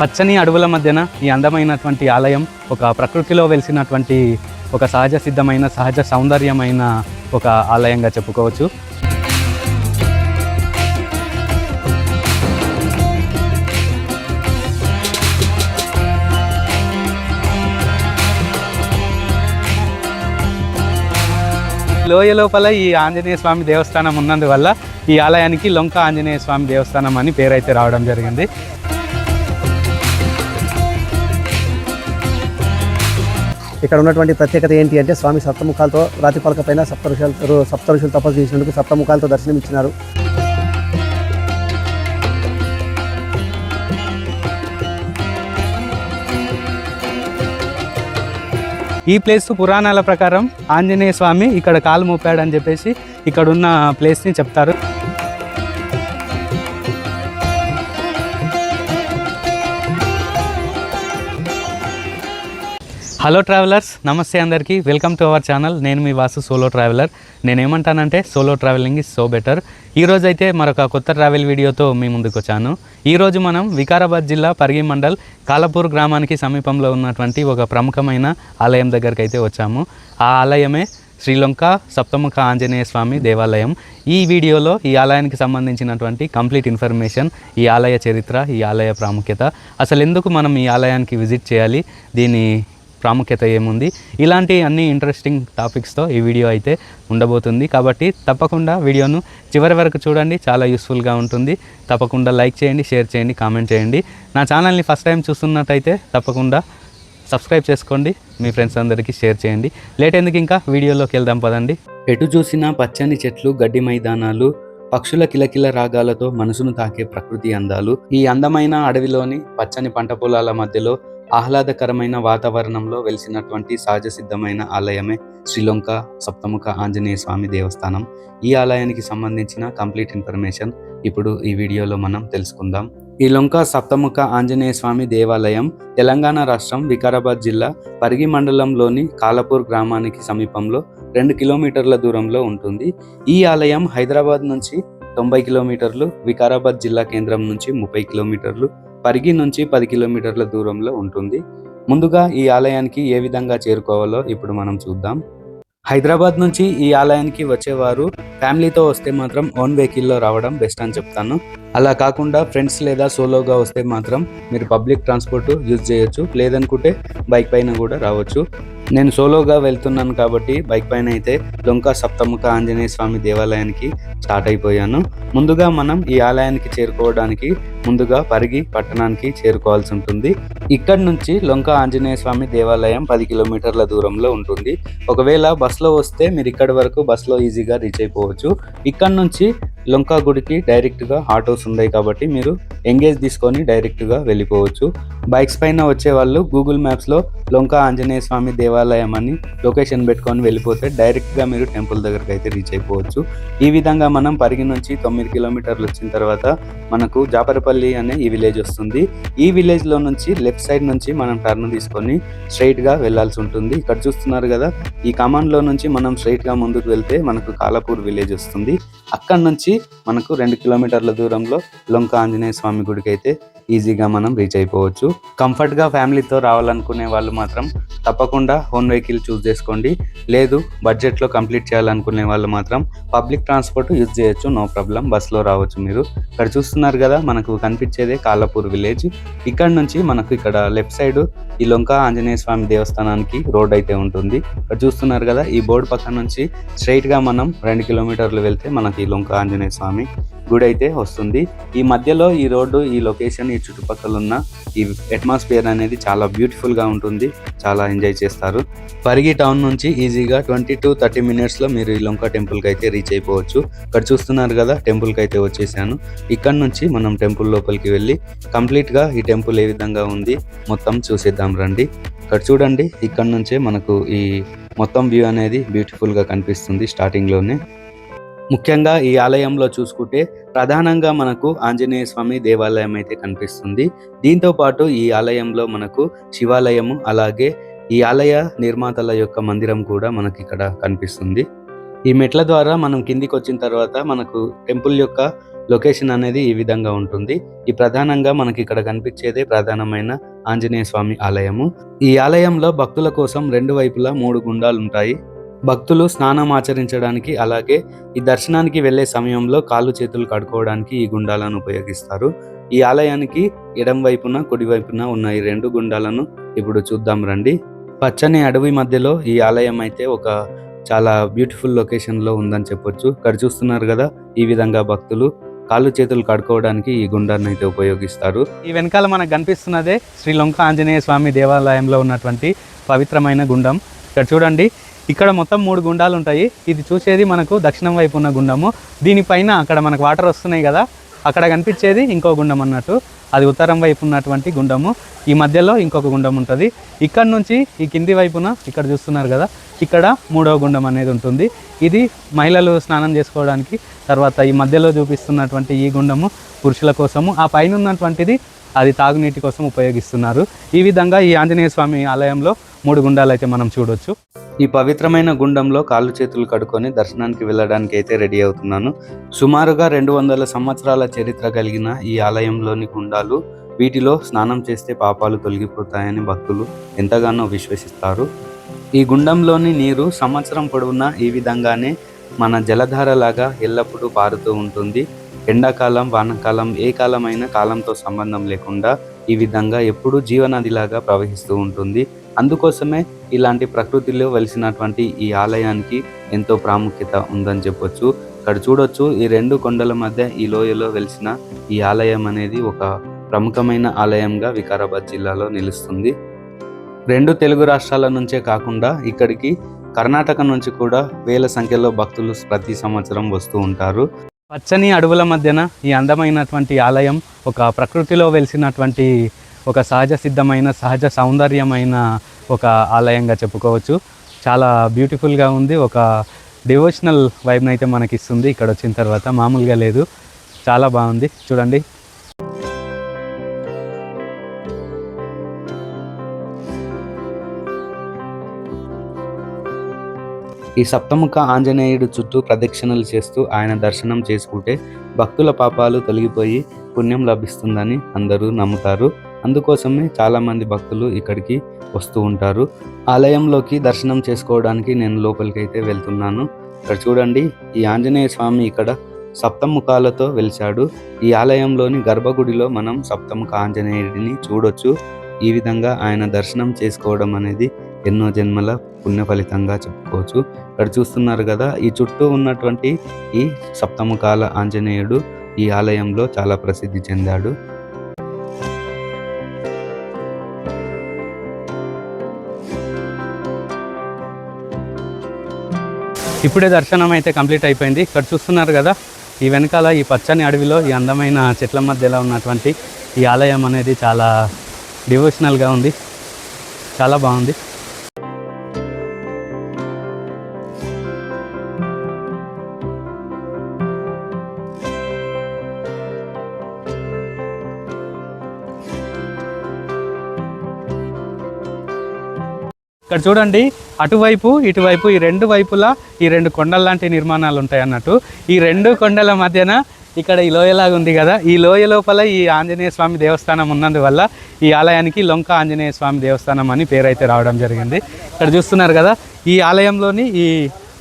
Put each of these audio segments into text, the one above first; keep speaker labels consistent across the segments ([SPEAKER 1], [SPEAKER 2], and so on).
[SPEAKER 1] పచ్చని అడవుల మధ్యన ఈ అందమైనటువంటి ఆలయం ఒక ప్రకృతిలో వెలిసినటువంటి ఒక సహజ సిద్ధమైన సహజ సౌందర్యమైన ఒక ఆలయంగా చెప్పుకోవచ్చు. లోయ లోపల ఈ ఆంజనేయ స్వామి దేవస్థానం ఉన్నందువల్ల ఈ ఆలయానికి లొంక ఆంజనేయ స్వామి దేవస్థానం అని పేరైతే రావడం జరిగింది.
[SPEAKER 2] ఇక్కడ ఉన్నటువంటి ప్రత్యేకత ఏంటి అంటే స్వామి సప్తముఖాలతో రాతి పలక పైన సప్త ఋషులు సప్త ఋషులు తపస్సు చేసినందుకు సప్తముఖాలతో దర్శనం ఇచ్చినారు
[SPEAKER 1] ఈ ప్లేస్ పురాణాల ప్రకారం ఆంజనేయ స్వామి ఇక్కడ కాలు మోపాడు అని చెప్పేసి ఇక్కడ ఉన్న ప్లేస్ని చెప్తారు. హలో ట్రావెలర్స్ నమస్తే అందరికీ. వెల్కమ్ టు అవర్ ఛానల్ నేను మీ వాసు సోలో ట్రావెలర్ నేను ఏమంటానంటే solo travelling is so better ఈరోజు అయితే మరొక కొత్త ట్రావెల్ వీడియోతో మీ ముందుకు వచ్చాను. ఈరోజు మనం వికారాబాద్ జిల్లా పరిగి మండల్ కాలపూర్ గ్రామానికి సమీపంలో ఉన్నటువంటి ఒక ప్రముఖమైన ఆలయం దగ్గరికి అయితే వచ్చాము. ఆ ఆలయమే శ్రీలంక సప్తముఖ ఆంజనేయ స్వామి దేవాలయం. ఈ వీడియోలో ఈ ఆలయానికి సంబంధించినటువంటి కంప్లీట్ ఇన్ఫర్మేషన్ ఈ ఆలయ చరిత్ర ఈ ఆలయ ప్రాముఖ్యత. అసలు ఎందుకు మనం ఈ ఆలయానికి విజిట్ చేయాలి? దీని ప్రాముఖ్యత ఏముంది? ఇలాంటి అన్ని ఇంట్రెస్టింగ్ టాపిక్స్తో ఈ వీడియో అయితే ఉండబోతుంది. కాబట్టి తప్పకుండా వీడియోను చివరి వరకు చూడండి. చాలా యూస్ఫుల్గా ఉంటుంది. తప్పకుండా లైక్ చేయండి షేర్ చేయండి కామెంట్ చేయండి. నా ఛానల్ని ఫస్ట్ టైం చూస్తున్నట్టయితే తప్పకుండా సబ్స్క్రైబ్ చేసుకోండి. మీ ఫ్రెండ్స్ అందరికీ షేర్ చేయండి. లేట్ ఎందుకు ఇంకా? వీడియోలోకి వెళ్దాం పదండి. ఎటు చూసినా పచ్చని చెట్లు గడ్డి మైదానాలు పక్షుల కిలకిల రాగాలతో మనసును తాకే ప్రకృతి అందాలు. ఈ అందమైన అడవిలోని పచ్చని పంట పొలాల మధ్యలో ఆహ్లాదకరమైన వాతావరణంలో వెలిసినటువంటి సహజ సిద్ధమైన ఆలయమే శ్రీలంక సప్తముఖ ఆంజనేయ స్వామి దేవస్థానం. ఈ ఆలయానికి సంబంధించిన కంప్లీట్ ఇన్ఫర్మేషన్ ఇప్పుడు ఈ వీడియోలో మనం తెలుసుకుందాం. ఈ లొంక సప్తముఖ ఆంజనేయ స్వామి దేవాలయం తెలంగాణ రాష్ట్రం వికారాబాద్ జిల్లా పరిగి మండలంలోని కాలపూర్ గ్రామానికి సమీపంలో రెండు కిలోమీటర్ల దూరంలో ఉంటుంది. ఈ ఆలయం హైదరాబాద్ నుంచి తొంభై కిలోమీటర్లు వికారాబాద్ జిల్లా కేంద్రం నుంచి ముప్పై కిలోమీటర్లు పరిగి నుంచి పది కిలోమీటర్ల దూరంలో ఉంటుంది. ముందుగా ఈ ఆలయానికి ఏ విధంగా చేరుకోవాలో ఇప్పుడు మనం చూద్దాం. హైదరాబాద్ నుంచి ఈ ఆలయానికి వచ్చేవారు ఫ్యామిలీతో వస్తే మాత్రం ఓన్ వెహికల్లో రావడం బెస్ట్ అని చెప్తాను. అలా కాకుండా ఫ్రెండ్స్ లేదా సోలోగా వస్తే మాత్రం మీరు పబ్లిక్ ట్రాన్స్పోర్ట్ యూజ్ చేయొచ్చు లేదనుకుంటే బైక్ పైన కూడా రావచ్చు. నేను సోలోగా వెళ్తున్నాను కాబట్టి బైక్ పైన అయితే లొంక సప్తముఖ ఆంజనేయ స్వామి దేవాలయానికి స్టార్ట్ అయిపోయాను. ముందుగా మనం ఈ ఆలయానికి చేరుకోవడానికి ముందుగా పరిగి పట్టణానికి చేరుకోవాల్సి ఉంటుంది. ఇక్కడ నుంచి లొంక ఆంజనేయ స్వామి దేవాలయం పది కిలోమీటర్ల దూరంలో ఉంటుంది. ఒకవేళ బస్సులో వస్తే మీరు ఇక్కడి వరకు బస్సులో ఈజీగా రీచ్ అయిపోవచ్చు. ఇక్కడ నుంచి లొంక గుడికి డైరెక్ట్గా ఆటోస్ ఉన్నాయి కాబట్టి మీరు ఎంగేజ్ తీసుకొని డైరెక్ట్గా వెళ్ళిపోవచ్చు. బైక్స్ పైన వచ్చే వాళ్ళు గూగుల్ మ్యాప్స్లో లొంక ఆంజనేయ స్వామి దేవాలయం అని లొకేషన్ పెట్టుకొని వెళ్ళిపోతే డైరెక్ట్గా మీరు టెంపుల్ దగ్గరికి అయితే రీచ్ అయిపోవచ్చు. ఈ విధంగా మనం పరిగి నుంచి తొమ్మిది కిలోమీటర్లు వచ్చిన తర్వాత మనకు జాపరపల్లి అనే ఈ విలేజ్ వస్తుంది. ఈ విలేజ్లో నుంచి లెఫ్ట్ సైడ్ నుంచి మనం టర్న్ తీసుకొని స్ట్రైట్గా వెళ్ళాల్సి ఉంటుంది. ఇక్కడ చూస్తున్నారు కదా ఈ కమాండ్లో నుంచి మనం స్ట్రైట్గా ముందుకు వెళ్తే మనకు కాలపూర్ విలేజ్ వస్తుంది. అక్కడ నుంచి మనకు రెండు కిలోమీటర్ల దూరంలో లొంక ఆంజనేయ స్వామి గుడికి అయితే ఈజీగా మనం రీచ్ అయిపోవచ్చు. కంఫర్ట్గా ఫ్యామిలీతో రావాలనుకునే వాళ్ళు మాత్రం తప్పకుండా హోమ్ వెహికల్ చూస్ చేసుకోండి. లేదు బడ్జెట్లో కంప్లీట్ చేయాలనుకునే వాళ్ళు మాత్రం పబ్లిక్ ట్రాన్స్పోర్ట్ యూజ్ చేయొచ్చు నో ప్రాబ్లం బస్లో రావచ్చు మీరు. ఇక్కడ చూస్తున్నారు కదా మనకు కనిపించేదే కాలపూర్ విలేజ్ ఇక్కడ నుంచి మనకు ఇక్కడ లెఫ్ట్ సైడ్ ఈ లొంక ఆంజనేయ స్వామి దేవస్థానానికి రోడ్ అయితే ఉంటుంది. ఇక్కడ చూస్తున్నారు కదా ఈ బోర్డు పక్కన నుంచి స్ట్రైట్గా మనం రెండు కిలోమీటర్లు వెళ్తే మనకి ఈ లొంక ఆంజనేయ స్వామి గుడి అయితే వస్తుంది. ఈ మధ్యలో ఈ రోడ్డు ఈ లొకేషన్ ఈ చుట్టుపక్కల ఉన్న ఈ అట్మాస్ఫియర్ అనేది చాలా బ్యూటిఫుల్గా ఉంటుంది. చాలా ఎంజాయ్ చేస్తారు. పరిగి టౌన్ నుంచి ఈజీగా ట్వంటీ టు థర్టీ మినిట్స్లో మీరు ఈ లొంక టెంపుల్కి అయితే రీచ్ అయిపోవచ్చు. ఇక్కడ చూస్తున్నారు కదా టెంపుల్కి అయితే వచ్చేసాను. ఇక్కడ నుంచి మనం టెంపుల్ లోపలికి వెళ్ళి కంప్లీట్గా ఈ టెంపుల్ ఏ విధంగా ఉంది మొత్తం చూసేద్దాం రండి. ఇక్కడ చూడండి ఇక్కడ నుంచే మనకు ఈ మొత్తం వ్యూ అనేది బ్యూటిఫుల్గా కనిపిస్తుంది స్టార్టింగ్లోనే ముఖ్యంగా ఈ ఆలయంలో చూసుకుంటే ప్రధానంగా మనకు ఆంజనేయ స్వామి దేవాలయం అయితే కనిపిస్తుంది. దీంతో పాటు ఈ ఆలయంలో మనకు శివాలయము అలాగే ఈ ఆలయ నిర్మాతల యొక్క మందిరం కూడా మనకి ఇక్కడ కనిపిస్తుంది. ఈ మెట్ల ద్వారా మనం కిందికి వచ్చిన తర్వాత మనకు టెంపుల్ యొక్క లొకేషన్ అనేది ఈ విధంగా ఉంటుంది. ఈ ప్రధానంగా మనకి ఇక్కడ కనిపించేదే ప్రధానమైన ఆంజనేయ స్వామి ఆలయము. ఈ ఆలయంలో భక్తుల కోసం రెండు వైపులా మూడు గుండాలు ఉంటాయి. భక్తులు స్నానం ఆచరించడానికి అలాగే ఈ దర్శనానికి వెళ్ళే సమయంలో కాళ్ళు చేతులు కడుక్కోవడానికి ఈ గుండాలను ఉపయోగిస్తారు. ఈ ఆలయానికి ఎడం వైపున కుడి వైపున ఉన్న ఈ రెండు గుండాలను ఇప్పుడు చూద్దాం రండి. పచ్చని అడవి మధ్యలో ఈ ఆలయం అయితే ఒక చాలా బ్యూటిఫుల్ లొకేషన్లో ఉందని చెప్పొచ్చు. ఇక్కడ చూస్తున్నారు కదా ఈ విధంగా భక్తులు కాళ్ళు చేతులు కడుక్కోవడానికి ఈ గుండాన్ని అయితే ఉపయోగిస్తారు. ఈ వెనకాల మనకు కనిపిస్తున్నదే శ్రీలంక ఆంజనేయ స్వామి దేవాలయంలో ఉన్నటువంటి పవిత్రమైన గుండం. ఇక్కడ చూడండి ఇక్కడ మొత్తం మూడు గుండాలు ఉంటాయి. ఇది చూసేది మనకు దక్షిణం వైపు ఉన్న గుండము. దీనిపైన అక్కడ మనకు వాటర్ వస్తున్నాయి కదా అక్కడ కనిపించేది ఇంకో గుండం అన్నట్టు. అది ఉత్తరం వైపు ఉన్నటువంటి గుండము. ఈ మధ్యలో ఇంకొక గుండం ఉంటుంది. ఇక్కడ నుంచి ఈ కింది వైపున ఇక్కడ చూస్తున్నారు కదా ఇక్కడ మూడవ గుండం అనేది ఉంటుంది. ఇది మహిళలు స్నానం చేసుకోవడానికి తర్వాత ఈ మధ్యలో చూపిస్తున్నటువంటి ఈ గుండము పురుషుల కోసము. ఆ పైన ఉన్నటువంటిది అది తాగునీటి కోసం ఉపయోగిస్తున్నారు. ఈ విధంగా ఈ ఆంజనేయ స్వామి ఆలయంలో మూడు గుండాలు అయితే మనం చూడొచ్చు. ఈ పవిత్రమైన గుండంలో కాళ్ళు చేతులు కడుక్కొని దర్శనానికి వెళ్ళడానికి అయితే రెడీ అవుతున్నాను. సుమారుగా రెండు వందల సంవత్సరాల చరిత్ర కలిగిన ఈ ఆలయంలోని గుండాలు వీటిలో స్నానం చేస్తే పాపాలు తొలగిపోతాయని భక్తులు ఎంతగానో విశ్వసిస్తారు. ఈ గుండంలోని నీరు సంవత్సరం పొడవునా ఈ విధంగానే మన జలధారలాగా ఎల్లప్పుడూ పారుతూ ఉంటుంది. ఎండాకాలం వానకాలం ఏ కాలమైన కాలంతో సంబంధం లేకుండా ఈ విధంగా ఎప్పుడూ జీవనదిలాగా ప్రవహిస్తూ ఉంటుంది. అందుకోసమే ఇలాంటి ప్రకృతిలో వెలిసినటువంటి ఈ ఆలయానికి ఎంతో ప్రాముఖ్యత ఉందని చెప్పొచ్చు. ఇక్కడ చూడొచ్చు ఈ రెండు కొండల మధ్య ఈ లోయలో వెలిసిన ఈ ఆలయం అనేది ఒక ప్రముఖమైన ఆలయంగా వికారాబాద్ జిల్లాలో నిలుస్తుంది. రెండు తెలుగు రాష్ట్రాల నుంచే కాకుండా ఇక్కడికి కర్ణాటక నుంచి కూడా వేల సంఖ్యలో భక్తులు ప్రతి సంవత్సరం వస్తూ ఉంటారు. పచ్చని అడవుల మధ్యన ఈ అందమైనటువంటి ఆలయం ఒక ప్రకృతిలో వెలిసినటువంటి ఒక సహజ సిద్ధమైన సహజ సౌందర్యమైన ఒక ఆలయంగా చెప్పుకోవచ్చు. చాలా బ్యూటిఫుల్గా ఉంది. ఒక డివోషనల్ వైబ్ని అయితే మనకి ఇస్తుంది ఇక్కడ వచ్చిన తర్వాత మామూలుగా లేదు. చాలా బాగుంది. చూడండి. ఈ సప్తముఖ ఆంజనేయుడు చుట్టూ ప్రదక్షిణలు చేస్తూ ఆయన దర్శనం చేసుకుంటే భక్తుల పాపాలు తొలగిపోయి పుణ్యం లభిస్తుందని అందరూ నమ్ముతారు. అందుకోసమే చాలామంది భక్తులు ఇక్కడికి వస్తూ ఉంటారు. ఆలయంలోకి దర్శనం చేసుకోవడానికి నేను లోపలికి అయితే వెళ్తున్నాను. ఇక్కడ చూడండి ఈ ఆంజనేయ స్వామి ఇక్కడ సప్తముఖాలతో వెలిశాడు. ఈ ఆలయంలోని గర్భగుడిలో మనం సప్తముఖ ఆంజనేయుడిని చూడొచ్చు. ఈ విధంగా ఆయన దర్శనం చేసుకోవడం అనేది ఎన్నో జన్మల పుణ్య ఫలితంగా చెప్పుకోవచ్చు. ఇక్కడ చూస్తున్నారు కదా ఈ చుట్టూ ఉన్నటువంటి ఈ సప్తముఖాల ఆంజనేయుడు ఈ ఆలయంలో చాలా ప్రసిద్ధి చెందాడు. ఇప్పుడే దర్శనం అయితే కంప్లీట్ అయిపోయింది. ఇక్కడ చూస్తున్నారు కదా ఈ వెనకాల ఈ పచ్చని అడవిలో ఈ అందమైన చెట్ల మధ్యలో ఉన్నటువంటి ఈ ఆలయం అనేది చాలా డివోషనల్గా ఉంది. చాలా బాగుంది. ఇక్కడ చూడండి అటువైపు ఇటువైపు ఈ రెండు వైపులా ఈ రెండు కొండల లాంటి నిర్మాణాలు ఉంటాయి అన్నట్టు. ఈ రెండు కొండల మధ్యన ఇక్కడ ఈ లోయలాగా ఉంది కదా. ఈ లోయ లోపల ఈ ఆంజనేయ స్వామి దేవస్థానం ఉన్నందువల్ల ఈ ఆలయానికి లొంక ఆంజనేయ స్వామి దేవస్థానం అని పేరైతే రావడం జరిగింది. ఇక్కడ చూస్తున్నారు కదా ఈ ఆలయంలోని ఈ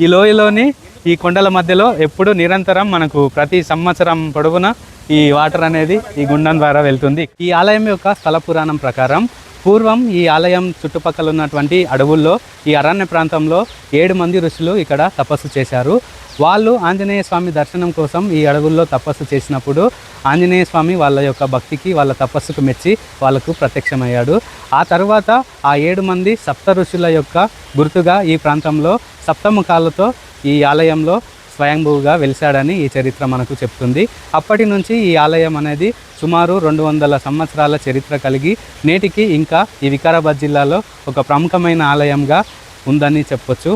[SPEAKER 1] ఈ లోయలోని ఈ కొండల మధ్యలో ఎప్పుడు నిరంతరం మనకు ప్రతి సంవత్సరం పొడవునా ఈ వాటర్ అనేది ఈ గుండం ద్వారా వెళ్తుంది. ఈ ఆలయం యొక్క స్థల పురాణం ప్రకారం పూర్వం ఈ ఆలయం చుట్టుపక్కల ఉన్నటువంటి అడవుల్లో ఈ అరణ్య ప్రాంతంలో ఏడు మంది ఋషులు ఇక్కడ తపస్సు చేశారు. వాళ్ళు ఆంజనేయ స్వామి దర్శనం కోసం ఈ అడవుల్లో తపస్సు చేసినప్పుడు ఆంజనేయ స్వామి వాళ్ళ యొక్క భక్తికి వాళ్ళ తపస్సుకు మెచ్చి వాళ్ళకు ప్రత్యక్షమయ్యాడు. ఆ తర్వాత ఆ ఏడు మంది సప్త ఋషుల యొక్క గుర్తుగా ఈ ప్రాంతంలో సప్తముఖాలతో ఈ ఆలయంలో స్వయంభూగా వెలిశాడని ఈ చరిత్ర మనకు చెప్తుంది. అప్పటి నుంచి ఈ ఆలయం అనేది సుమారు రెండు వందల సంవత్సరాల చరిత్ర కలిగి నేటికి ఇంకా ఈ వికారాబాద్ జిల్లాలో ఒక ప్రముఖమైన ఆలయంగా ఉందని చెప్పొచ్చు.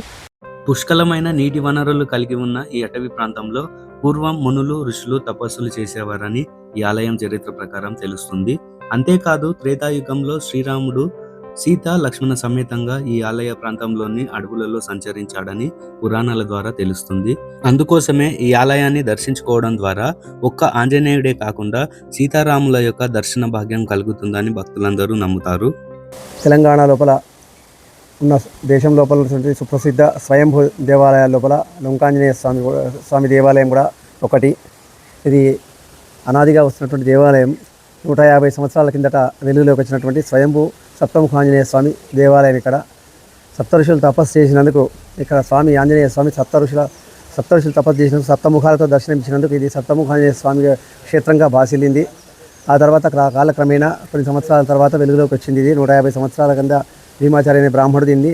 [SPEAKER 1] పుష్కలమైన నీటి వనరులు కలిగి ఉన్న ఈ అటవీ ప్రాంతంలో పూర్వం మునులు ఋషులు తపస్సులు చేసేవారని ఈ ఆలయం చరిత్ర ప్రకారం తెలుస్తుంది. అంతేకాదు త్రేతాయుగంలో శ్రీరాముడు సీత లక్ష్మణ సమేతంగా ఈ ఆలయ ప్రాంతంలోని అడవులలో సంచరించాడని పురాణాల ద్వారా తెలుస్తుంది. అందుకోసమే ఈ ఆలయాన్ని దర్శించుకోవడం ద్వారా ఒక్క ఆంజనేయుడే కాకుండా సీతారాముల యొక్క దర్శన భాగ్యం కలుగుతుందని భక్తులందరూ నమ్ముతారు.
[SPEAKER 2] తెలంగాణ లోపల ఉన్న దేశం లోపల సుప్రసిద్ధ స్వయంభూ దేవాలయాల లోపల లంకాంజనేయ స్వామి కూడా- స్వామి దేవాలయం కూడా ఒకటి. ఇది అనాదిగా వస్తున్నటువంటి దేవాలయం. నూట యాభై సంవత్సరాల కిందట వెలుగులోకి వచ్చినటువంటి స్వయంభూ సప్తముఖ ఆంజనేయ స్వామి దేవాలయం ఇక్కడ. సప్తఋషులు తపస్సు చేసినందుకు ఇక్కడ స్వామి ఆంజనేయ స్వామి సప్తఋషుల సప్తఋషులు తపస్సు చేసినందుకు సప్తముఖాలతో దర్శనమిచ్చినందుకు ఇది సప్తముఖ ఆంజనేయ స్వామి క్షేత్రంగా బాసిల్లింది ఆ తర్వాత కాలక్రమేణా కొన్ని సంవత్సరాల తర్వాత వెలుగులోకి వచ్చింది ఇది. నూట యాభై సంవత్సరాల కింద భీమాచార్య అనే బ్రాహ్మణుడు దీన్ని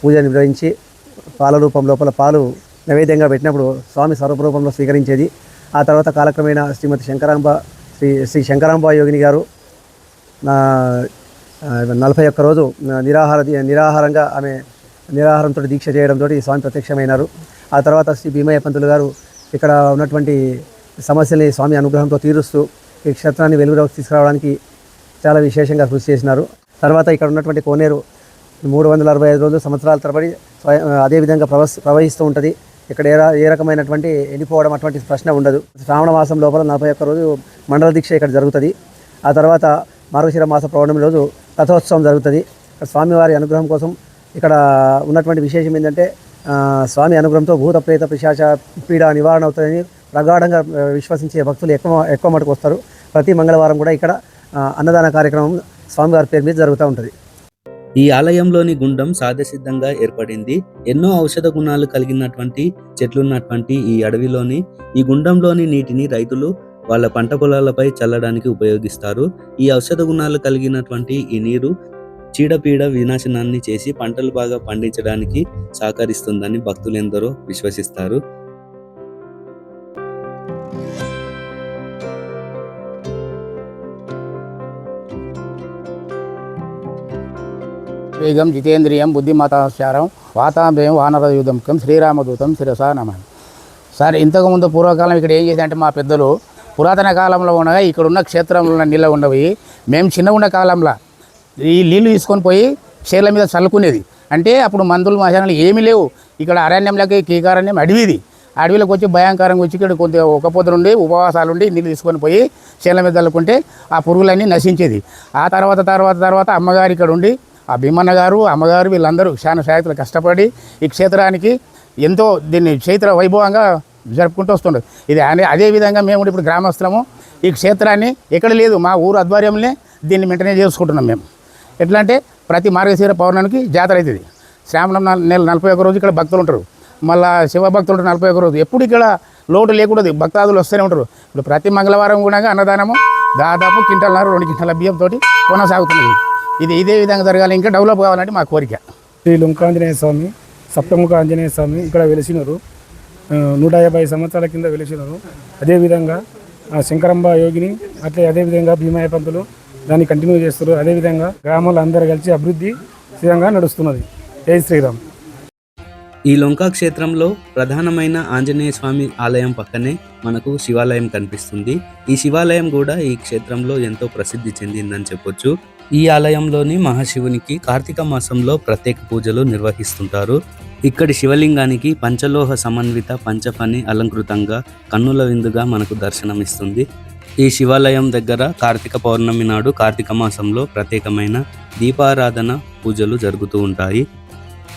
[SPEAKER 2] పూజ నిర్వహించి పాల రూపం లోపల పాలు నైవేద్యంగా పెట్టినప్పుడు స్వామి స్వరూపరూపంలో స్వీకరించేది. ఆ తర్వాత కాలక్రమేణా శ్రీమతి శంకరాంబ శ్రీ శ్రీ శంకరాంబ యోగిని గారు నా నలభై ఒక్క రోజు నిరాహార నిరాహారంగా ఆమె నిరాహారంతో దీక్ష చేయడంతో ఈ స్వామి ప్రత్యక్షమైనారు. ఆ తర్వాత శ్రీ భీమయ్య పంతులు గారు ఇక్కడ ఉన్నటువంటి సమస్యల్ని స్వామి అనుగ్రహంతో తీరుస్తూ ఈ క్షేత్రాన్ని వెలుగులోకి తీసుకురావడానికి చాలా విశేషంగా కృషి చేసినారు. తర్వాత ఇక్కడ ఉన్నటువంటి కోనేరు మూడు వందల అరవై ఐదు రోజులు సంవత్సరాల తరబడి అదేవిధంగా ప్రవస్ ప్రవహిస్తూ ఉంటుంది. ఇక్కడ ఏ ఏ రకమైనటువంటి ఎండిపోవడం అటువంటి ప్రశ్న ఉండదు. శ్రావణ మాసం లోపల నలభై ఒక్క రోజు మండల దీక్ష ఇక్కడ జరుగుతుంది. ఆ తర్వాత మార్గశిర మాస పౌర్ణమి రోజు రథోత్సవం జరుగుతుంది. స్వామివారి అనుగ్రహం కోసం ఇక్కడ ఉన్నటువంటి విశేషం ఏంటంటే స్వామి అనుగ్రహంతో భూత ప్రేత పిశాచ పీడ నివారణ అవుతుందని ప్రగాఢంగా విశ్వసించే భక్తులు ఎక్కువ ఎక్కువ మటుకు వస్తారు. ప్రతి మంగళవారం కూడా ఇక్కడ అన్నదాన కార్యక్రమం స్వామివారి పేరు మీద జరుగుతూ ఉంటుంది.
[SPEAKER 1] ఈ ఆలయంలోని గుండం సాధ్యసిద్ధంగా ఏర్పడింది. ఎన్నో ఔషధ గుణాలు కలిగినటువంటి చెట్లున్నటువంటి ఈ అడవిలోని ఈ గుండంలోని నీటిని రైతులు వాళ్ళ పంట పొలాలపై చల్లడానికి ఉపయోగిస్తారు. ఈ ఔషధ గుణాలు కలిగినటువంటి ఈ నీరు చీడపీడ వినాశనాన్ని చేసి పంటలు బాగా పండించడానికి సహకరిస్తుందని భక్తులెందరో విశ్వసిస్తారు.
[SPEAKER 3] వేగం జితేంద్రియం బుద్ధిమతాచారం వాతాభయం వానరయుధంకం శ్రీరామదూతం శిరసా నమ. సార్ ఇంతకుముందు పూర్వకాలం ఇక్కడ ఏం చేశారంటే మా పెద్దలు పురాతన కాలంలో ఉండగా ఇక్కడ ఉన్న క్షేత్రంలో నీళ్ళ ఉండవి. మేము చిన్న ఉన్న కాలంలో ఈ నీళ్ళు తీసుకొని పోయి చీరల మీద చల్లుకునేది. అంటే అప్పుడు మందులు మశానాలు ఏమీ లేవు. ఇక్కడ అరణ్యంలోకి కీకారణ్యం అడవిది. అడవిలోకి వచ్చి భయంకరంగా వచ్చి ఇక్కడ కొద్దిగా ఒక పొద్దు ఉపవాసాలుండి ఉపవాసాలు ఉండి నీళ్ళు తీసుకొని పోయి చేల మీద చల్లుకుంటే ఆ పురుగులన్నీ నశించేది. ఆ తర్వాత తర్వాత తర్వాత అమ్మగారు ఇక్కడ ఉండి ఆ భీమన్న గారు అమ్మగారు వీళ్ళందరూ చాలా శాయకులు కష్టపడి ఈ క్షేత్రానికి ఎంతో దీన్ని చైత్ర వైభవంగా జరుపుకుంటూ వస్తుండదు ఇది అనే అదే విధంగా మేము కూడా ఇప్పుడు గ్రామస్తులము ఈ క్షేత్రాన్ని ఎక్కడ లేదు మా ఊరు ఆధ్వర్యంలో దీన్ని మెయింటైన్ చేసుకుంటున్నాం మేము. ఎట్లా అంటే ప్రతి మార్గశీర పౌర్ణానికి జాతర అవుతుంది. శ్రావణం నెల- నెల నలభై ఒక రోజు ఇక్కడ భక్తులు ఉంటారు. మళ్ళా శివ భక్తులు ఉంటారు నలభై ఒక రోజు. ఎప్పుడు ఇక్కడ లోటు లేకూడదు భక్తాదులు వస్తూనే ఉంటారు. ఇప్పుడు ప్రతి మంగళవారం కూడా అన్నదానము దాదాపు క్వింటల్న్నర రెండు క్వింటల బియ్యంతో కొనసాగుతున్నది. ఇది ఇదే విధంగా జరగాలి. ఇంకా డెవలప్ కావాలంటే మా కోరిక.
[SPEAKER 4] శ్రీ లుంకాంజనేయ స్వామి సప్తముఖ ఆంజనేయ స్వామి ఇక్కడ వెలిసినారు. నూట యాభై సంవత్సరాల కింద వెలిసినారు. అదేవిధంగా ఆ, శంకరంబ యోగిని అట్లే అదేవిధంగా భీమయ్య పంతులు దాన్ని కంటిన్యూ చేస్తారు అదేవిధంగా గ్రామాలు అందరూ కలిసి అభివృద్ధి స్థిరంగా నడుస్తున్నది. జై శ్రీరామ్.
[SPEAKER 1] ఈ లొంకా క్షేత్రంలో ప్రధానమైన ఆంజనేయ స్వామి ఆలయం పక్కనే మనకు శివాలయం కనిపిస్తుంది. ఈ శివాలయం కూడా ఈ క్షేత్రంలో ఎంతో ప్రసిద్ధి చెందిందని చెప్పొచ్చు. ఈ ఆలయంలోని మహాశివునికి కార్తీక మాసంలో ప్రత్యేక పూజలు నిర్వహిస్తుంటారు. ఇక్కడి శివలింగానికి పంచలోహ సమన్విత పంచఫని అలంకృతంగా కన్నుల విందుగా మనకు దర్శనమిస్తుంది. ఈ శివాలయం దగ్గర కార్తీక పౌర్ణమి నాడు కార్తీక మాసంలో ప్రత్యేకమైన దీపారాధన పూజలు జరుగుతూ ఉంటాయి.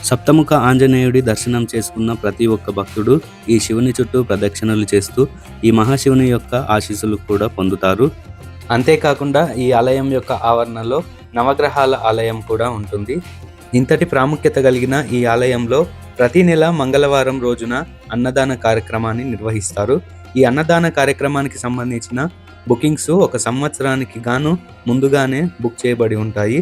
[SPEAKER 1] సప్తముఖ ఆంజనేయుడి దర్శనం చేసుకున్న ప్రతి ఒక్క భక్తుడు ఈ శివుని చుట్టూ ప్రదక్షిణలు చేస్తూ ఈ మహాశివుని యొక్క ఆశీస్సులు కూడా పొందుతారు. అంతేకాకుండా ఈ ఆలయం యొక్క ఆవరణలో నవగ్రహాల ఆలయం కూడా ఉంటుంది. ఇంతటి ప్రాముఖ్యత కలిగిన ఈ ఆలయంలో ప్రతి నెల మంగళవారం రోజున అన్నదాన కార్యక్రమాన్ని నిర్వహిస్తారు. ఈ అన్నదాన కార్యక్రమానికి సంబంధించిన బుకింగ్స్ ఒక సంవత్సరానికి గాను ముందుగానే బుక్ చేయబడి ఉంటాయి.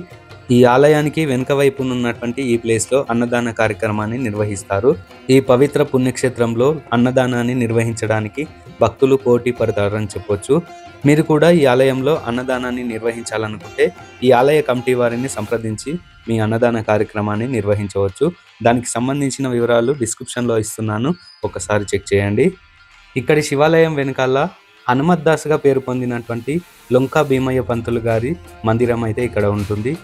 [SPEAKER 1] ఈ ఆలయానికి వెనుక వైపునున్నటువంటి ఈ ప్లేస్లో అన్నదాన కార్యక్రమాన్ని నిర్వహిస్తారు. ఈ పవిత్ర పుణ్యక్షేత్రంలో అన్నదానాన్ని నిర్వహించడానికి భక్తులు పోటీ పడతారని చెప్పొచ్చు. మీరు కూడా ఈ ఆలయంలో అన్నదానాన్ని నిర్వహించాలనుకుంటే ఈ ఆలయ కమిటీ వారిని సంప్రదించి మీ అన్నదాన కార్యక్రమాన్ని నిర్వహించవచ్చు. దానికి సంబంధించిన వివరాలు డిస్క్రిప్షన్లో ఇస్తున్నాను. ఒకసారి చెక్ చేయండి. ఇక్కడి శివాలయం వెనకాల హనుమత్ దాస్గా పేరు పొందినటువంటి లొంకా భీమయ్య పంతులు గారి మందిరం అయితే ఇక్కడ ఉంటుంది.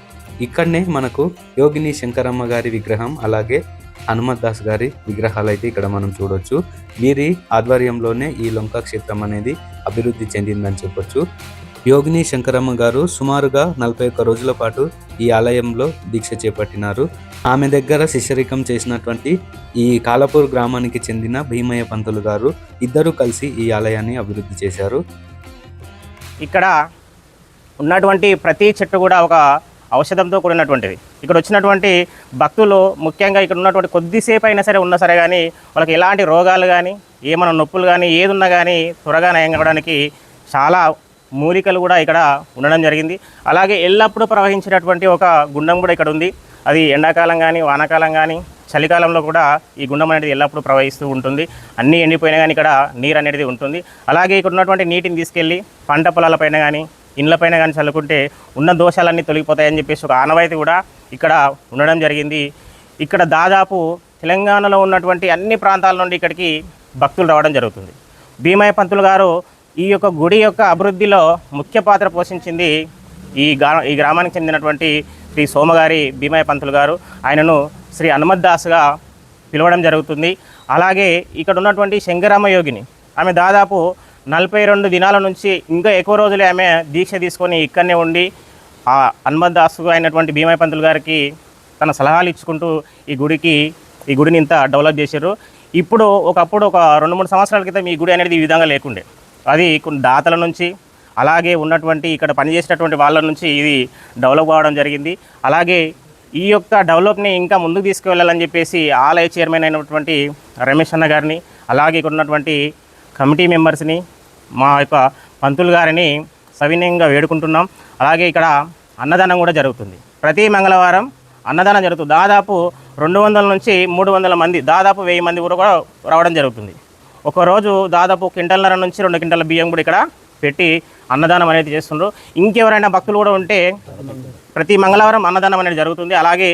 [SPEAKER 1] ఇక్కడనే మనకు యోగిని శంకరమ్మ గారి విగ్రహం అలాగే హనుమత్ దాస్ గారి విగ్రహాలు అయితే ఇక్కడ మనం చూడొచ్చు. వీరి ఆధ్వర్యంలోనే ఈ లొంక క్షేత్రం అనేది అభివృద్ధి చెందిందని చెప్పొచ్చు. యోగిని శంకరమ్మ గారు సుమారుగా నలభై ఒక్క రోజుల పాటు ఈ ఆలయంలో దీక్ష చేపట్టినారు. ఆమె దగ్గర శిష్యరికం చేసినటువంటి ఈ కాలపూర్ గ్రామానికి చెందిన భీమయ్య పంతులు గారు ఇద్దరు కలిసి ఈ ఆలయాన్ని అభివృద్ధి చేశారు.
[SPEAKER 5] ఇక్కడ ఉన్నటువంటి ప్రతి చెట్టు కూడా ఒక ఔషధంతో కూడినటువంటిది ఇక్కడ వచ్చినటువంటి భక్తులు ముఖ్యంగా ఇక్కడ ఉన్నటువంటి కొద్దిసేపు అయినా సరే ఉన్నా సరే కానీ వాళ్ళకి ఎలాంటి రోగాలు కానీ ఏమైనా నొప్పులు కానీ ఏది ఉన్నా కానీ త్వరగా నయం కావడానికి చాలా మూలికలు కూడా ఇక్కడ ఉండడం జరిగింది. అలాగే ఎల్లప్పుడూ ప్రవహించినటువంటి ఒక గుండం కూడా ఇక్కడ ఉంది. అది ఎండాకాలం కానీ వానాకాలం కానీ చలికాలంలో కూడా ఈ గుండం అనేది ఎల్లప్పుడూ ప్రవహిస్తూ ఉంటుంది. అన్నీ ఎండిపోయినా కానీ ఇక్కడ నీరు అనేది ఉంటుంది. అలాగే ఇక్కడ ఉన్నటువంటి నీటిని తీసుకెళ్ళి పంట పొలాలపైన కానీ ఇండ్లపైన కానీ చల్లుకుంటే ఉన్న దోషాలన్నీ తొలగిపోతాయని చెప్పేసి ఒక ఆనవాయితీ కూడా ఇక్కడ ఉండడం జరిగింది. ఇక్కడ దాదాపు తెలంగాణలో ఉన్నటువంటి అన్ని ప్రాంతాల నుండి ఇక్కడికి భక్తులు రావడం జరుగుతుంది. భీమయ్య పంతులు గారు ఈ యొక్క గుడి యొక్క అభివృద్ధిలో ముఖ్య పాత్ర పోషించింది ఈ గా ఈ గ్రామానికి చెందినటువంటి శ్రీ సోమగారి భీమయ్య పంతులు గారు. ఆయనను శ్రీ హనుమత్ దాస్గా పిలవడం జరుగుతుంది. అలాగే ఇక్కడ ఉన్నటువంటి శంకరామ యోగిని ఆమె దాదాపు నలభై రెండు దినాల నుంచి ఇంకా ఎక్కువ రోజులే ఆమె దీక్ష తీసుకొని ఇక్కడనే ఉండి ఆ హనుమత్ అయినటువంటి భీమయ్య పంతులు గారికి తన సలహాలు ఇచ్చుకుంటూ ఈ గుడికి ఈ గుడిని ఇంత డెవలప్ చేశారు. ఇప్పుడు ఒకప్పుడు ఒక రెండు మూడు సంవత్సరాల క్రితం ఈ గుడి అనేది ఈ విధంగా లేకుండే. అది కొన్ని దాతల నుంచి అలాగే ఉన్నటువంటి ఇక్కడ పనిచేసినటువంటి వాళ్ళ నుంచి ఇది డెవలప్ కావడం జరిగింది. అలాగే ఈ యొక్క డెవలప్ని ఇంకా ముందుకు తీసుకువెళ్ళాలని చెప్పేసి ఆలయ చైర్మన్ అయినటువంటి రమేష్ అన్న గారిని అలాగే ఇక్కడ ఉన్నటువంటి కమిటీ మెంబర్స్ని మా యొక్క పంతులు గారిని సవినయంగా వేడుకుంటున్నాం. అలాగే ఇక్కడ అన్నదానం కూడా జరుగుతుంది. ప్రతి మంగళవారం అన్నదానం జరుగుతుంది. దాదాపు రెండు వందల నుంచి మూడు వందల మంది దాదాపు వెయ్యి మంది కూడా రావడం జరుగుతుంది. ఒకరోజు దాదాపు క్వింటల్నర నుంచి రెండు క్వింటల బియ్యం కూడా ఇక్కడ పెట్టి అన్నదానం అనేది చేస్తుండ్రు. ఇంకెవరైనా భక్తులు కూడా ఉంటే ప్రతి మంగళవారం అన్నదానం అనేది జరుగుతుంది. అలాగే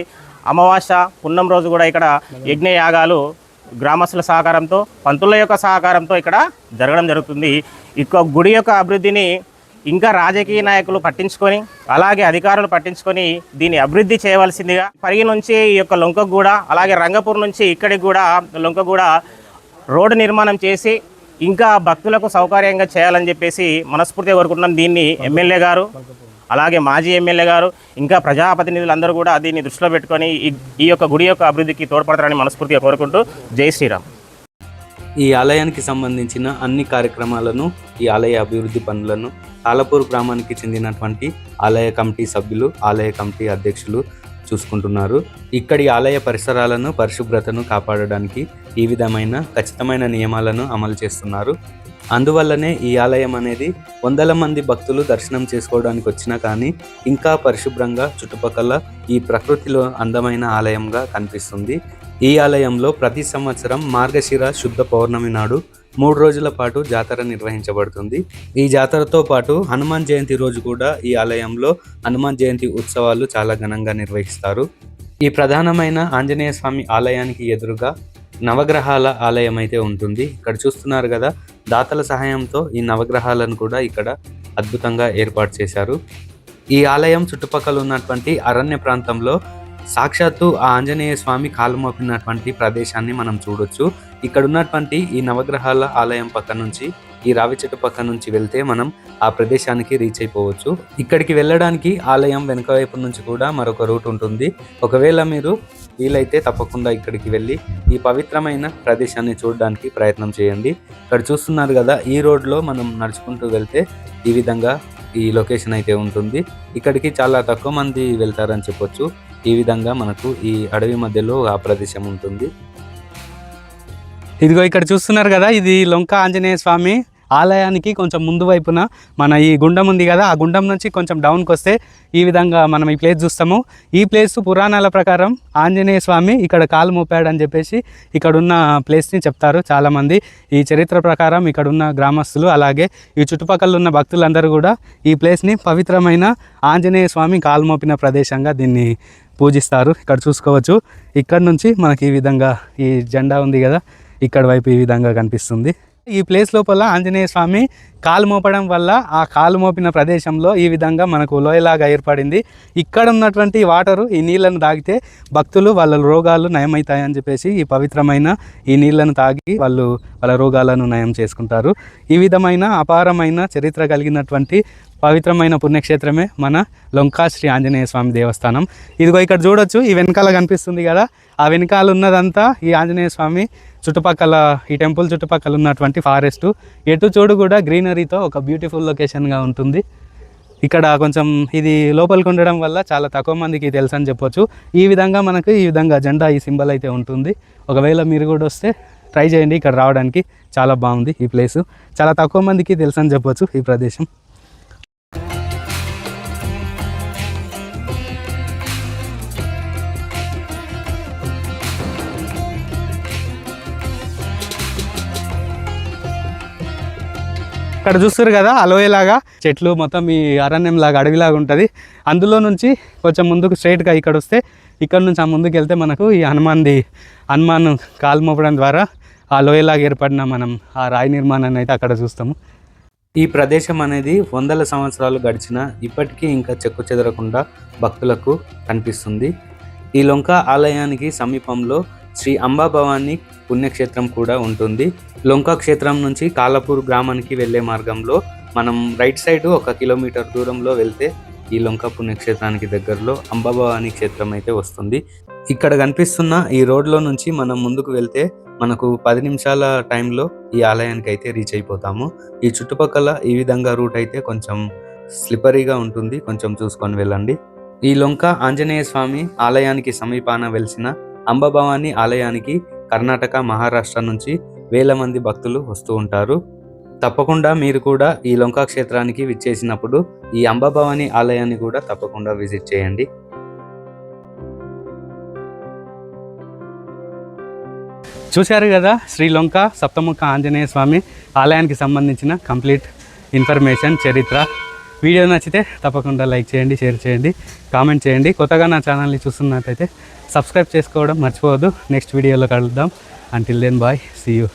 [SPEAKER 5] అమావాస్య పున్నం రోజు కూడా ఇక్కడ యజ్ఞ యాగాలు గ్రామస్తుల సహకారంతో పంతుల యొక్క సహకారంతో ఇక్కడ జరగడం జరుగుతుంది. ఇక గుడి యొక్క అభివృద్ధిని ఇంకా రాజకీయ నాయకులు పట్టించుకొని అలాగే అధికారులు పట్టించుకొని దీన్ని అభివృద్ధి చేయవలసిందిగా పరిగి నుంచి ఈ యొక్క లొంకగూడ అలాగే రంగపూర్ నుంచి ఇక్కడికి కూడా లొంకగూడ రోడ్డు నిర్మాణం చేసి ఇంకా భక్తులకు సౌకర్యంగా చేయాలని చెప్పేసి మనస్ఫూర్తిగా కోరుకుంటున్నాం దీన్ని ఎమ్మెల్యే గారు అలాగే మాజీ ఎమ్మెల్యే గారు ఇంకా ప్రజాప్రతినిధులు అందరూ కూడా దీన్ని దృష్టిలో పెట్టుకొని ఈ ఈ యొక్క గుడి యొక్క అభివృద్ధికి తోడ్పడతారని మనస్ఫూర్తిగా కోరుకుంటూ జై శ్రీరామ్.
[SPEAKER 1] ఈ ఆలయానికి సంబంధించిన అన్ని కార్యక్రమాలను ఈ ఆలయ అభివృద్ధి పనులను తాలపూర్ గ్రామానికి చెందినటువంటి ఆలయ కమిటీ సభ్యులు ఆలయ కమిటీ అధ్యక్షులు చూసుకుంటున్నారు. ఇక్కడి ఆలయ పరిసరాలను పరిశుభ్రతను కాపాడడానికి ఈ విధమైన ఖచ్చితమైన నియమాలను అమలు చేస్తున్నారు. అందువల్లనే ఈ ఆలయం అనేది వందల మంది భక్తులు దర్శనం చేసుకోవడానికి వచ్చినా కానీ ఇంకా పరిశుభ్రంగా చుట్టుపక్కల ఈ ప్రకృతిలో అందమైన ఆలయంగా కనిపిస్తుంది. ఈ ఆలయంలో ప్రతి సంవత్సరం మార్గశిర శుద్ధ పౌర్ణమి నాడు మూడు రోజుల పాటు జాతర నిర్వహించబడుతుంది. ఈ జాతరతో పాటు హనుమాన్ జయంతి రోజు కూడా ఈ ఆలయంలో హనుమాన్ జయంతి ఉత్సవాలు చాలా ఘనంగా నిర్వహిస్తారు. ఈ ప్రధానమైన ఆంజనేయ స్వామి ఆలయానికి ఎదురుగా నవగ్రహాల ఆలయం అయితే ఉంటుంది. ఇక్కడ చూస్తున్నారు కదా దాతల సహాయంతో ఈ నవగ్రహాలను కూడా ఇక్కడ అద్భుతంగా ఏర్పాటు చేశారు. ఈ ఆలయం చుట్టుపక్కల ఉన్నటువంటి అరణ్య ప్రాంతంలో సాక్షాత్తు ఆ ఆంజనేయ స్వామి కాలు మోపినటువంటి ప్రదేశాన్ని మనం చూడొచ్చు. ఇక్కడ ఉన్నటువంటి ఈ నవగ్రహాల ఆలయం పక్క నుంచి ఈ రావి చెట్టు పక్క నుంచి వెళ్తే మనం ఆ ప్రదేశానికి రీచ్ అయిపోవచ్చు. ఇక్కడికి వెళ్ళడానికి ఆలయం వెనుక వైపు నుంచి కూడా మరొక రూట్ ఉంటుంది. ఒకవేళ మీరు వీలైతే తప్పకుండా ఇక్కడికి వెళ్ళి ఈ పవిత్రమైన ప్రదేశాన్ని చూడడానికి ప్రయత్నం చేయండి. ఇక్కడ చూస్తున్నారు కదా ఈ రోడ్లో మనం నడుచుకుంటూ వెళ్తే ఈ విధంగా ఈ లొకేషన్ అయితే ఉంటుంది. ఇక్కడికి చాలా తక్కువ మంది వెళ్తారని చెప్పొచ్చు. ఈ విధంగా మనకు ఈ అడవి మధ్యలో ఆ ప్రదేశం ఉంటుంది. ఇదిగో ఇక్కడ చూస్తున్నారు కదా ఇది లొంక ఆంజనేయ స్వామి ఆలయానికి కొంచెం ముందు వైపున మన ఈ గుండం ఉంది కదా ఆ గుండం నుంచి కొంచెం డౌన్కి వస్తే ఈ విధంగా మనం ఈ ప్లేస్ చూస్తాము. ఈ ప్లేస్ పురాణాల ప్రకారం ఆంజనేయ స్వామి ఇక్కడ కాలు మోపాడు అని చెప్పేసి ఇక్కడ ఉన్న ప్లేస్ని చెప్తారు చాలామంది. ఈ చరిత్ర ప్రకారం ఇక్కడ ఉన్న గ్రామస్తులు అలాగే ఈ చుట్టుపక్కల ఉన్న భక్తులందరూ కూడా ఈ ప్లేస్ని పవిత్రమైన ఆంజనేయ స్వామి కాలు మోపిన ప్రదేశంగా దీన్ని పూజిస్తారు. ఇక్కడ చూసుకోవచ్చు. ఇక్కడ నుంచి మనకి ఈ విధంగా ఈ జెండా ఉంది కదా ఇక్కడ వైపు ఈ విధంగా కనిపిస్తుంది.
[SPEAKER 6] ఈ ప్లేస్ లోపల ఆంజనేయ స్వామి కాలు మోపడం వల్ల ఆ కాలు మోపిన ప్రదేశంలో ఈ విధంగా మనకు లోయలాగా ఏర్పడింది. ఇక్కడ ఉన్నటువంటి వాటరు ఈ నీళ్ళను తాగితే భక్తులు వాళ్ళ రోగాలు నయమవుతాయని చెప్పేసి ఈ పవిత్రమైన ఈ నీళ్ళను తాగి వాళ్ళు వాళ్ళ రోగాలను నయం చేసుకుంటారు. ఈ విధమైన అపారమైన చరిత్ర కలిగినటువంటి పవిత్రమైన పుణ్యక్షేత్రమే మన లొంకా శ్రీ ఆంజనేయ స్వామి దేవస్థానం. ఇదిగో ఇక్కడ చూడొచ్చు ఈ వెనకాల కనిపిస్తుంది కదా? ఆ వెనకాల ఉన్నదంతా ఈ ఆంజనేయ స్వామి చుట్టుపక్కల ఈ టెంపుల్ చుట్టుపక్కల ఉన్నటువంటి ఫారెస్ట్. ఎటు చూడు కూడా గ్రీనరీతో ఒక బ్యూటిఫుల్ లొకేషన్గా ఉంటుంది. ఇక్కడ కొంచెం ఇది లోపలికి ఉండడం వల్ల చాలా తక్కువ మందికి తెలుసు అని చెప్పొచ్చు. ఈ విధంగా మనకు ఈ విధంగా జెండా ఈ సింబల్ అయితే ఉంటుంది. ఒకవేళ మీరు కూడా వస్తే ట్రై చేయండి ఇక్కడ రావడానికి చాలా బాగుంది ఈ ప్లేస్. చాలా తక్కువ మందికి తెలుసు అని చెప్పొచ్చు ఈ ప్రదేశం. అక్కడ చూస్తారు కదా అలోయలాగా చెట్లు మొత్తం ఈ అరణ్యం లాగా అడవిలాగా ఉంటుంది. అందులో నుంచి కొంచెం ముందుకు స్ట్రైట్గా ఇక్కడ వస్తే ఇక్కడ నుంచి ఆ ముందుకు వెళ్తే మనకు ఈ హనుమాన్ది హనుమాన్ కాలు మోపడం ద్వారా ఆ లోయలాగా ఏర్పడిన మనం ఆ రాయి నిర్మాణాన్ని అయితే అక్కడ చూస్తాము. ఈ ప్రదేశం అనేది వందల సంవత్సరాలు గడిచిన ఇప్పటికీ ఇంకా చెక్కు చెదరకుండా భక్తులకు కనిపిస్తుంది. ఈ లొంక ఆలయానికి సమీపంలో శ్రీ అంబాభవాని పుణ్యక్షేత్రం కూడా ఉంటుంది. లొంక క్షేత్రం నుంచి కాలపూర్ గ్రామానికి వెళ్ళే మార్గంలో మనం రైట్ సైడ్ ఒక కిలోమీటర్ దూరంలో వెళ్తే ఈ లొంక పుణ్యక్షేత్రానికి దగ్గరలో అంబాభవాని క్షేత్రం అయితే వస్తుంది. ఇక్కడ కనిపిస్తున్న ఈ రోడ్లో నుంచి మనం ముందుకు వెళ్తే మనకు పది నిమిషాల టైంలో ఈ ఆలయానికి అయితే రీచ్ అయిపోతాము. ఈ చుట్టుపక్కల ఈ విధంగా రూట్ అయితే కొంచెం స్లిపరీగా ఉంటుంది. కొంచెం చూసుకొని వెళ్ళండి. ఈ లొంక ఆంజనేయ స్వామి ఆలయానికి సమీపాన వెలిసిన అంబభవాని ఆలయానికి కర్ణాటక మహారాష్ట్ర నుంచి వేల మంది భక్తులు వస్తూ ఉంటారు. తప్పకుండా మీరు కూడా ఈ లొంకా క్షేత్రానికి విచ్చేసినప్పుడు ఈ అంబభవాని ఆలయాన్ని కూడా తప్పకుండా విజిట్ చేయండి. చూశారు కదా శ్రీలంక సప్తముఖ ఆంజనేయ స్వామి ఆలయానికి సంబంధించిన కంప్లీట్ ఇన్ఫర్మేషన్ చరిత్ర. వీడియో నచ్చితే తప్పకుండా లైక్ చేయండి షేర్ చేయండి కామెంట్ చేయండి. కొత్తగా నా ఛానల్ని చూస్తున్నట్టయితే సబ్స్క్రైబ్ చేసుకోవడం మర్చిపోవద్దు. నెక్స్ట్ వీడియోలో కలుద్దాం. Until then bye see you